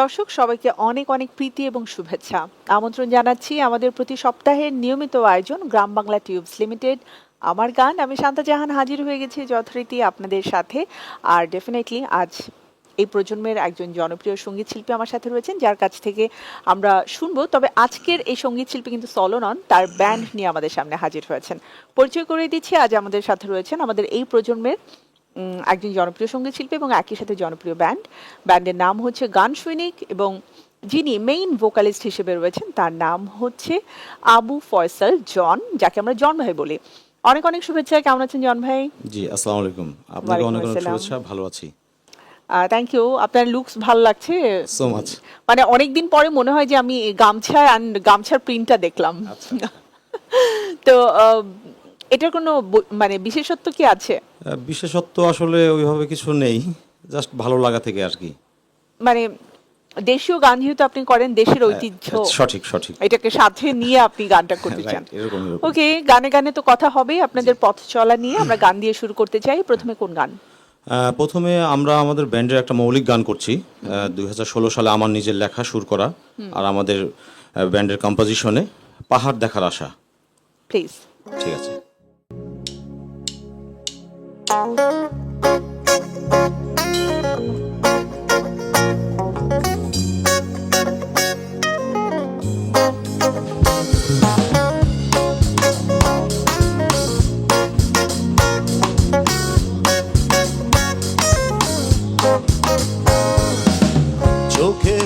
দর্শক, সবাইকে অনেক অনেক প্রীতি এবং শুভেচ্ছা। আমন্ত্রণ জানাচ্ছি আমাদের প্রতি সপ্তাহের নিয়মিত আয়োজন গ্রাম বাংলা টিউবস লিমিটেড। আমার গান, আমি শান্তা জাহান হাজির হয়ে গেছি যথারীতি আপনাদের সাথে। আর ডেফিনেটলি আজ এই প্রজন্মের একজন জনপ্রিয় সংগীত শিল্পী আমার সাথে রয়েছেন, যার কাছ থেকে আমরা শুনব। তবে আজকের এই সংগীত শিল্পী কিন্তু সলো নন, তার ব্যান্ড নিয়ে আমাদের সামনে হাজির হয়েছেন। পরিচয় করে দিচ্ছি, আজ আমাদের সাথে রয়েছেন আমাদের এই প্রজন্মের একজন জনপ্রিয় সংগীত শিল্পী এবং একই সাথে জনপ্রিয় ব্যান্ড। ব্যান্ডের নাম হচ্ছে গান সৈনিক এবং যিনি মেইন ভোকালিস্ট হিসেবে রয়েছেন তার নাম হচ্ছে আবু ফয়সাল জন যাকে আমরা জন ভাই বলি। অনেক অনেক শুভেচ্ছা কেমন আছেন জন ভাই? জি আসসালামু আলাইকুম। আপনাকে অনেক অনেক শুভেচ্ছা ভালো আছি। থ্যাংক ইউ আপনার লুকস ভালো লাগছে? সো মাচ মানে অনেকদিন পরে মনে হয় যে আমি গামছা অ্যান্ড গামছার প্রিন্টটা দেখলাম। আচ্ছা। তো আহ, এটার কোনো মানে বিশেষত্ব কি আছে? বিশেষত্ব আসলে ওইভাবে কিছু নেই জাস্ট ভালো লাগা থেকে আর কি। মানে দেশীয় গান যেহেতু আপনি করেন দেশের ঐতিহ্য সঠিক সঠিক। এটাকে সাথে নিয়ে আপনি গানটা করতে চান। ওকে গানে গানে তো কথা হবে আপনাদের পথ চলা নিয়ে আমরা গান দিয়ে শুরু করতে চাই। প্রথমে কোন গান? প্রথমে আমরা আমাদের ব্যান্ডের একটা মৌলিক গান করছি। দুই হাজার ষোলো সালে আমার নিজের লেখা সুর করা আর আমাদের ব্যান্ডের কম্পোজিশনে পাহাড় দেখার আশা। প্লিজ ঠিক আছে। চোখে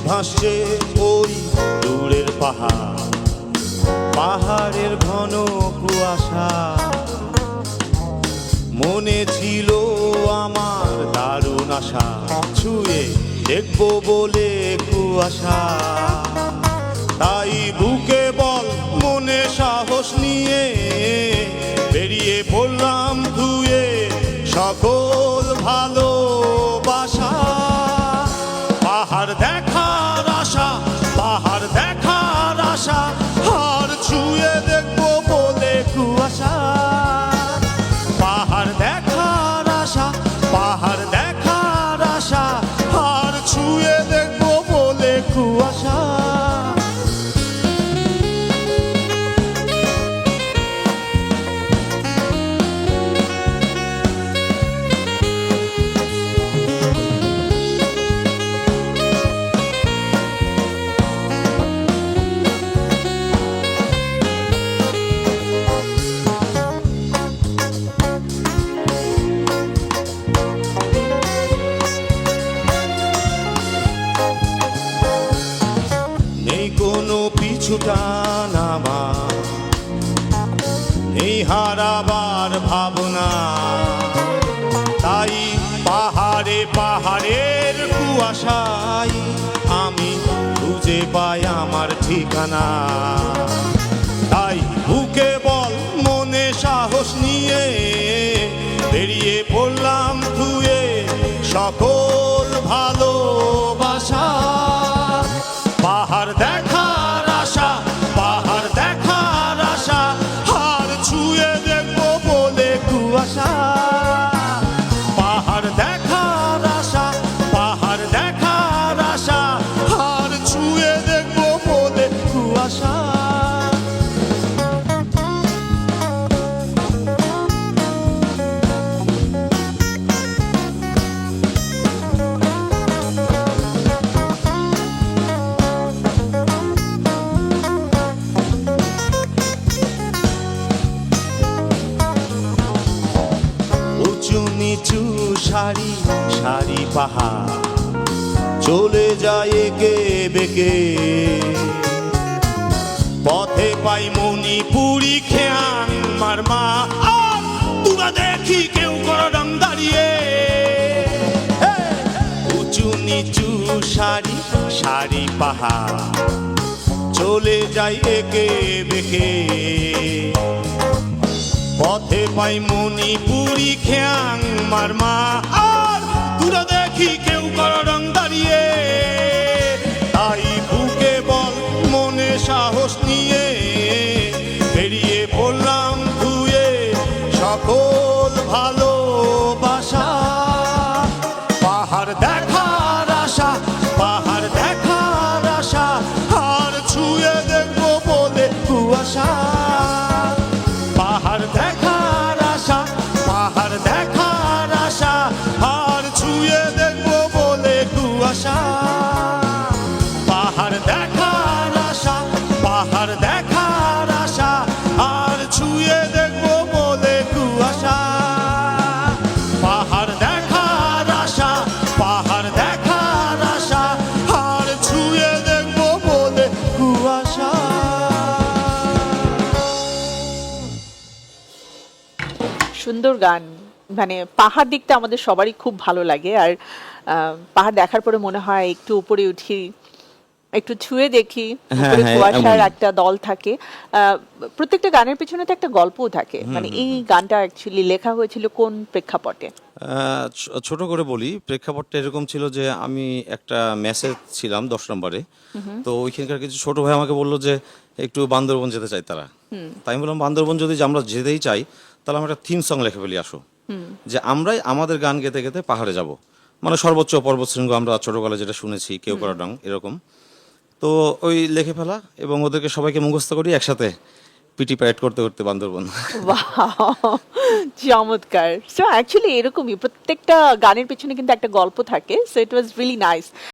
ভাসছে ওই দূরের পাহাড়। পাহাড়ের ঘন কুয়াশা। মনে ছিল আমার দারুণ আশা। ছুঁয়ে দেখব বলে কুয়াশা। তাই বুকে বল, মনে সাহস নিয়ে বেরিয়ে পড়লাম ধুয়ে। সকল ভালোবাসা পিছু টান আমার নেই হারাবার ভাবনা। তাই পাহাড়ে পাহাড়ের কুয়াশায় আমি খুঁজে পাই আমার ঠিকানা। তাই বুকে বল, মনে সাহস নিয়ে বেরিয়ে পড়লাম পাহাড় চলে যায় একে বেকে। পথে পাই মণিপুরি খেয়ান মার মা। তুরা দেখি কেউ করডম দাঁড়িয়ে! উঁচু নিচু সারি সারি পাহাড় চলে যায় একে বেকে। পথে পাই মণিপুরি খেয়াং মারমা আর দূরে দেখি কেউ করডং দাঁড়িয়ে, তাই বুকে বল, মনে সাহস নিয়ে। বেরিয়ে পড়লাম ধুয়ে, সকল ভালোবাসা সুন্দর গান মানে পাহাড় দেখতে আমাদের সবারই খুব ভালো লাগে। আর পাহাড় দেখার পরে মনে হয় একটু উপরে উঠি একটু ছুঁয়ে দেখি হ্যাঁ, হ্যাঁ, কুয়াশার একটা দল থাকে। প্রত্যেকটা গানের পিছনে তো একটা গল্পও থাকে। মানে এই গানটা অ্যাকচুয়ালি লেখা হয়েছিল কোন প্রেক্ষাপটে? ছোট করে বলি প্রেক্ষাপটটা এরকম ছিল যে আমি একটা মেসেজ ছিলাম দশ নম্বরে। তো ওইখানকার কিছু ছোট ভাই আমাকে বলল যে একটু বান্দরবন যেতে চাই তারা। তাই আমি বললাম বান্দরবন যদি আমরা যেতেই চাই তাহলে আমরা একটা থিম সং লিখে ফেলি আসো। যে আমরাই আমাদের গান গেতে গেতে পাহাড়ে যাব। মানে সর্বোচ্চ পর্বত শৃঙ্গ আমরা ছোটবেলায় যেটা শুনেছি কেউ করা ডং এরকম। তো ওই লিখে ফেলা এবং ওদেরকে সবাইকে মুখস্থ করি একসাথে পিটি প্যারেড করতে করতে বান্দরবন! চমৎকার। সো অ্যাকচুয়ালি এরকমই প্রত্যেকটা গানের পিছনে কিন্তু একটা গল্প থাকে। So it was really nice